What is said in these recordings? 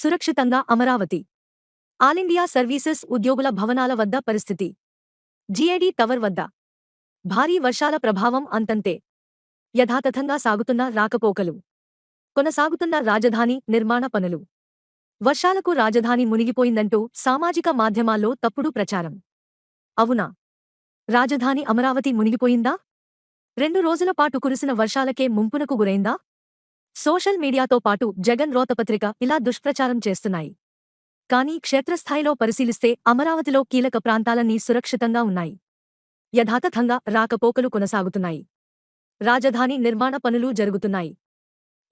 సురక్షితంగా Amaravati. All India services ఉద్యోగుల భవనాల వద్ద పరిస్థితి. జీఐడీ టవర్ వద్ద. భారీ వర్షాల ప్రభావం అంతంతే. యథాతథంగా సాగుతున్న రాకపోకలు. కొనసాగుతున్న రాజధాని నిర్మాణ పనులు. వర్షాలకు రాజధాని మునిగిపోయిందంటూ సామాజిక మాధ్యమాల్లో తప్పుడు ప్రచారం. అవునా? రాజధాని అమరావతి మునిగిపోయిందా? రెండు రోజుల పాటు కురిసిన వర్షాలకే ముంపునకు గురైందా? సోషల్ మీడియాతో పాటు జగన్ రోతపత్రిక ఇలా దుష్ప్రచారం చేస్తున్నాయి. కానీ క్షేత్రస్థాయిలో పరిశీలిస్తే అమరావతిలో కీలక ప్రాంతాలన్నీ సురక్షితంగా ఉన్నాయి. యథాతథంగా రాకపోకలు కొనసాగుతున్నాయి. రాజధాని నిర్మాణ పనులు జరుగుతున్నాయి.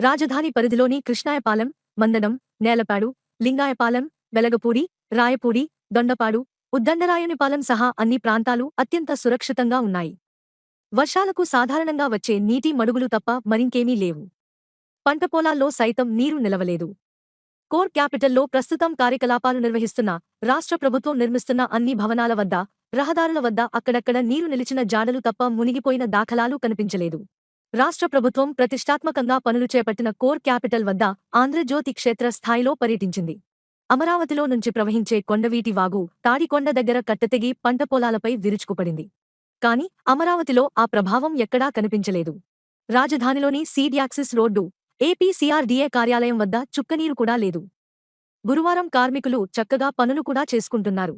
రాజధాని పరిధిలోని కృష్ణాయపాలెం మందడం నేలపాడు లింగాయపాలెం వెలగపూడి రాయపూడి దొండపాడు ఉద్దండరాయునిపాలెం సహా అన్ని ప్రాంతాలు అత్యంత సురక్షితంగా ఉన్నాయి. వర్షాలకు సాధారణంగా వచ్చే నీటి మడుగులు తప్ప మరింకేమీ లేవు. పంట పొలాల్లో సైతం నీరు నిలవలేదు. కోర్ క్యాపిటల్లో ప్రస్తుతం కార్యకలాపాలు నిర్వహిస్తున్న రాష్ట్ర ప్రభుత్వం నిర్మిస్తున్న అన్ని భవనాల వద్ద రహదారుల వద్ద అక్కడక్కడ నీరు నిలిచిన జాడలు తప్ప మునిగిపోయిన దాఖలాలు కనిపించలేదు. రాష్ట్ర ప్రభుత్వం ప్రతిష్టాత్మకంగా పనులు చేపట్టిన కోర్ క్యాపిటల్ వద్ద ఆంధ్రజ్యోతి క్షేత్ర స్థాయిలో పర్యటించింది. అమరావతిలో నుంచి ప్రవహించే కొండవీటి వాగు తాడికొండ దగ్గర కట్టతెగి పంట పొలాలపై విరుచుకుపడింది. కాని అమరావతిలో ఆ ప్రభావం ఎక్కడా కనిపించలేదు. రాజధానిలోని సీడ్యాక్సిస్ రోడ్డు ఏపీసీఆర్డీఏ కార్యాలయం వద్ద చుక్కనీరు కూడా లేదు. గురువారం కార్మికులు చక్కగా పనులు కూడా చేసుకుంటున్నారు.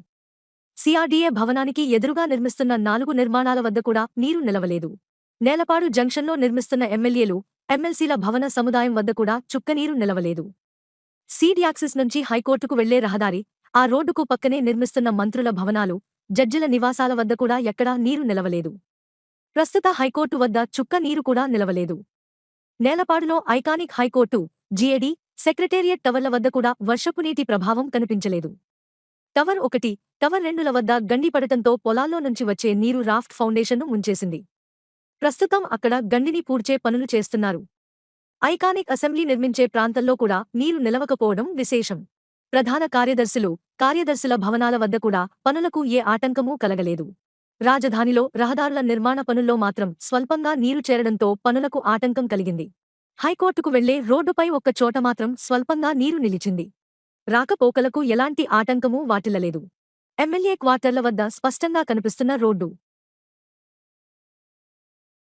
సీఆర్డీఏ భవనానికి ఎదురుగా నిర్మిస్తున్న నాలుగు నిర్మాణాల వద్ద కూడా నీరు నిలవలేదు. నేలపాడు జంక్షన్లో నిర్మిస్తున్న ఎమ్మెల్యేలు ఎమ్మెల్సీల భవన సముదాయం వద్ద కూడా చుక్కనీరు నిలవలేదు. సీడ్ యాక్సిస్ నుంచి హైకోర్టుకు వెళ్ళే రహదారి ఆ రోడ్డుకు పక్కనే నిర్మిస్తున్న మంత్రుల భవనాలు జడ్జిల నివాసాల వద్ద కూడా ఎక్కడా నీరు నిలవలేదు. ప్రస్తుత హైకోర్టు వద్ద చుక్క నీరు కూడా నిలవలేదు. నేలపాడులో iconic high court GAD secretariat టవర్ల వద్ద కూడా వర్షపు నీటి ప్రభావం కనిపించలేదు. టవర్ ఒకటి టవర్ రెండుల వద్ద గండిపడటంతో పొలాల్లో నుంచి వచ్చే నీరు రాఫ్ట్ ఫౌండేషన్ను ముంచేసింది. ప్రస్తుతం అక్కడ గండిని పూడ్చే పనులు చేస్తున్నారు. ఐకానిక్ అసెంబ్లీ నిర్మించే ప్రాంతంలో కూడా నీరు నిలవకపోవడం విశేషం. ప్రధాన కార్యదర్శులు కార్యదర్శుల భవనాల వద్ద కూడా పనులకు ఏ ఆటంకమూ కలగలేదు. రాజధానిలో రహదారుల నిర్మాణ పనుల్లో మాత్రం స్వల్పంగా నీరు చేరడంతో పనులకు ఆటంకం కలిగింది. హైకోర్టుకు వెళ్ళే రోడ్డుపై ఒక్క చోట మాత్రం స్వల్పంగా నీరు నిలిచింది. రాకపోకలకు ఎలాంటి ఆటంకమూ వాటిల్లలేదు. ఎమ్మెల్యే క్వార్టర్ల వద్ద స్పష్టంగా కనిపిస్తున్న రోడ్డు.